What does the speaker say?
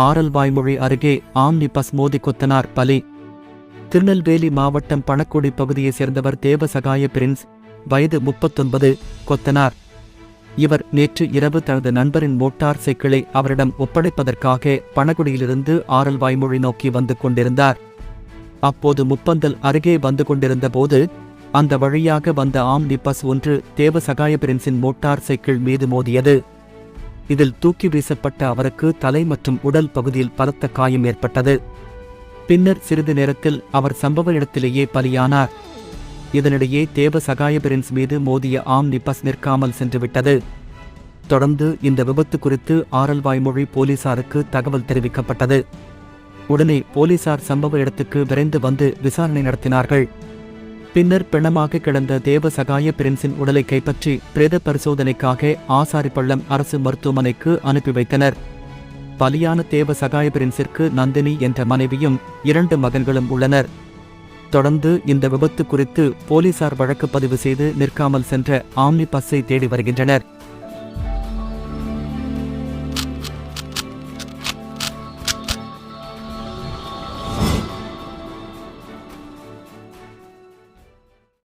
ஆரல்வாய்மொழி அருகே omni bus மோதி கொத்தனார் பலி. திருநெல்வேலி மாவட்டம் பணக்குடி பகுதியைச் சேர்ந்தவர் தேவசகாய பிரின்ஸ் வயது முப்பத்தொன்பது கொத்தனார். இவர் நேற்று இரவு தனது நண்பரின் மோட்டார் சைக்கிளை அவரிடம் ஒப்படைப்பதற்காக பணகுடியிலிருந்து ஆரல்வாய்மொழி நோக்கி வந்து கொண்டிருந்தார். அப்போது முப்பந்தல் அருகே வந்து கொண்டிருந்த போது அந்த வழியாக வந்த ஆம்னி பஸ் ஒன்று தேவசகாய பிரின்ஸின் மோட்டார் சைக்கிள் மீது மோதியது. இதில் தூக்கி வீசப்பட்ட அவருக்கு தலை மற்றும் உடல் பகுதியில் பலத்த காயம் ஏற்பட்டது. பின்னர் சிறிது நேரத்தில் அவர் சம்பவ இடத்திலேயே பலியானார். இதனிடையே தேவ சகாயபிரின்ஸ் மீது மோதிய ஆம்னி பஸ் நிற்காமல் சென்றுவிட்டது. தொடர்ந்து இந்த விபத்து குறித்து ஆரல்வாய்மொழி போலீசாருக்கு தகவல் தெரிவிக்கப்பட்டது. உடனே போலீசார் சம்பவ இடத்துக்கு விரைந்து வந்து விசாரணை நடத்தினார்கள். பின்னர் பிணமாக கிடந்த தேவ சகாய பிரின்ஸின் உடலை கைப்பற்றி பிரேத பரிசோதனைக்காக ஆசாரிப்பள்ளம் அரசு மருத்துவமனைக்கு அனுப்பி வைத்தனர். பலியான தேவ சகாய பிரின்ஸிற்கு நந்தினி என்ற மனைவியும் இரண்டு மகன்களும் உள்ளனர். தொடர்ந்து இந்த விபத்து குறித்து போலீசார் வழக்கு பதிவு செய்து நிற்காமல் சென்ற ஆம்னி பஸ்ஸை தேடி வருகின்றனர்.